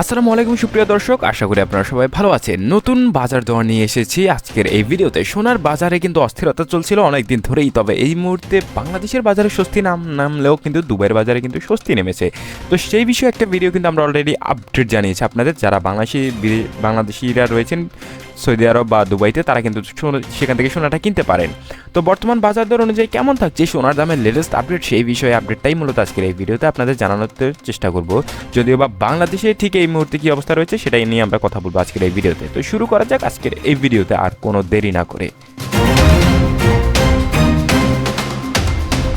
আসসালামু আলাইকুম, সুপ্রিয় দর্শক। আশা করি আপনারা সবাই ভালো আছেন। নতুন বাজার দর নিয়ে এসেছি আজকের এই ভিডিওতে। সোনার বাজারে কিন্তু অস্থিরতা চলছিল অনেক দিন ধরেই, তবে এই মুহূর্তে বাংলাদেশের বাজারে স্বস্তি নাম, নামলেও কিন্তু দুবাইয়ের বাজারে কিন্তু স্বস্তি নেমেছে। তো সেই বিষয়ে একটা ভিডিও কিন্তু আমরা অলরেডি আপডেট জানিয়েছি আপনাদের। যারা বাংলাদেশি, বাংলাদেশিরা রয়েছেন সৌদি আরব বা দুবাইতে তারা কিন্তু সেখান থেকে সোনাটা কিনতে পারেন। তো বর্তমান বাজার দর অনুযায়ী কেমন থাকছে? সোনার দামের লেটেস্ট আপডেট সেই বিষয়ে আপডেটটাই মূলত আজকের এই ভিডিওতে আপনাদের জানানোর চেষ্টা করব। যদিও বা বাংলাদেশে ঠিক এই মুহূর্তে কী অবস্থা রয়েছে সেটাই নিয়ে আমরা কথা বলব আজকের এই ভিডিওতে। তো শুরু করা যাক আজকের এই ভিডিওতে আর কোনো দেরি না করে।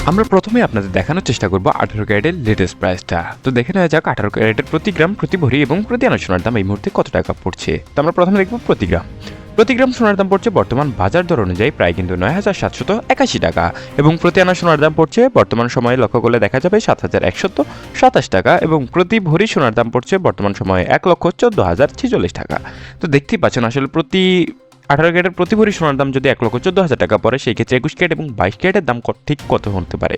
আমরা প্রথমে আপনাদের দেখানোর চেষ্টা করব আঠারো ক্যারেটের লেটেস্ট প্রাইসটা তো দেখে নেওয়া যাক আঠারো ক্যারেটের প্রতি গ্রাম, প্রতি ভরি এবং প্রতি আনা সোনার দাম এই মুহূর্তে কত টাকা পড়ছে। তো আমরা প্রথমে দেখব প্রতি গ্রাম। প্রতি গ্রাম সোনার দাম পড়ছে বর্তমান বাজার দর অনুযায়ী প্রায় কিন্তু নয় হাজার সাতশত একাশি টাকা এবং প্রতি আনা সোনার দাম পড়ছে বর্তমান সময়ে লক্ষ্য করলে দেখা যাবে সাত হাজার একশত সাতাশ টাকা এবং প্রতি ভরি সোনার দাম পড়ছে বর্তমান সময়ে এক লক্ষ চোদ্দ হাজার ছেচল্লিশ টাকা। তো দেখতেই পাচ্ছেন আসলে প্রতি আঠারো ক্যারেটের প্রতি ভরি সোনার দাম যদি এক লক্ষ চোদ্দ হাজার টাকা পড়ে, সেই ক্ষেত্রে একুশ ক্যারেট এবং বাইশ ক্যারেটের দাম ঠিক কত হতে পারে?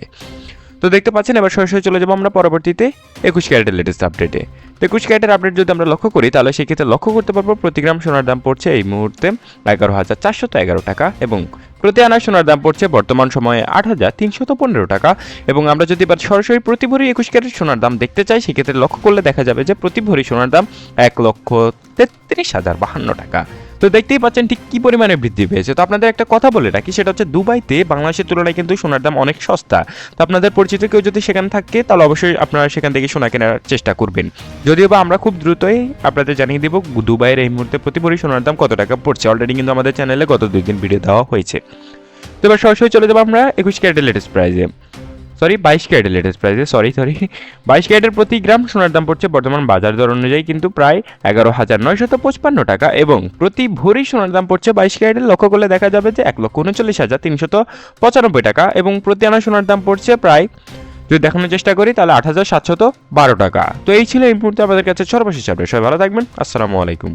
তো দেখতে পাচ্ছেন, এবার সরাসরি চলে যাব আমরা পরবর্তীতে একুশ ক্যারেটের লেটেস্ট আপডেটে তো একুশ ক্যারেটের আপডেট যদি আমরা লক্ষ্য করি, তাহলে সেক্ষেত্রে লক্ষ্য করতে পারব প্রতি গ্রাম সোনার দাম পড়ছে এই মুহূর্তে এগারো হাজার চারশত এগারো টাকা এবং প্রতি আনা সোনার দাম পড়ছে বর্তমান সময়ে আট হাজার তিনশত পনেরো টাকা। এবং আমরা যদি এবার সরাসরি প্রতি ভরি একুশ ক্যারেট সোনার দাম দেখতে চাই সেক্ষেত্রে লক্ষ্য করলে দেখা যাবে যে প্রতি ভরি সোনার দাম এক লক্ষ তেত্রিশ হাজার বাহান্ন টাকা। তো দেখতেই পাচ্ছেন ঠিক কি পরিমাণে বৃদ্ধি পেয়েছে। তো আপনাদের একটা কথা বলে রাখি, সেটা হচ্ছে দুবাইতে বাংলাদেশের তুলনায় কিন্তু সোনার দাম অনেক সস্তা। তো আপনাদের পরিচিত কেউ যদি সেখানে থাকে, তাহলে অবশ্যই আপনারা সেখান থেকে সোনা কেনার চেষ্টা করবেন। যদিও বা আমরা খুব দ্রুতই আপনাদের জানিয়ে দেব, দুবাইয়ের এই মুহূর্তে প্রতি ভরি সোনার দাম কত টাকা পড়ছে। অলরেডি কিন্তু আমাদের চ্যানেলে গত দুই দিন ভিডিও দেওয়া হয়েছে। তো এবার সরাসরি চলে যাব আমরা একুশ ক্যারেটের লেটেস্ট প্রাইজে সরি বাইশ ক্যারেটের লেটেস্ট প্রাইসে সরি সরি বাইশ ক্যারেটের প্রতি গ্রাম সোনার দাম পড়ছে বর্তমান বাজার দর অনুযায়ী কিন্তু প্রায় এগারো হাজার নয়শত পঁচপান্ন টাকা এবং প্রতি ভরি সোনার দাম পড়ছে বাইশ ক্যারেটের লক্ষ্য করলে দেখা যাবে যে এক লক্ষ উনচল্লিশ হাজার তিনশত পঁচানব্বই টাকা এবং প্রতি আনা সোনার দাম পড়ছে প্রায়, যদি দেখানোর চেষ্টা করি, তাহলে আট হাজার সাতশত বারো টাকা। তো এই ছিল এই মুহূর্তে আমাদের কাছে সর্বশেষ আপডেট সবাই ভালো থাকবেন। আসসালামু আলাইকুম।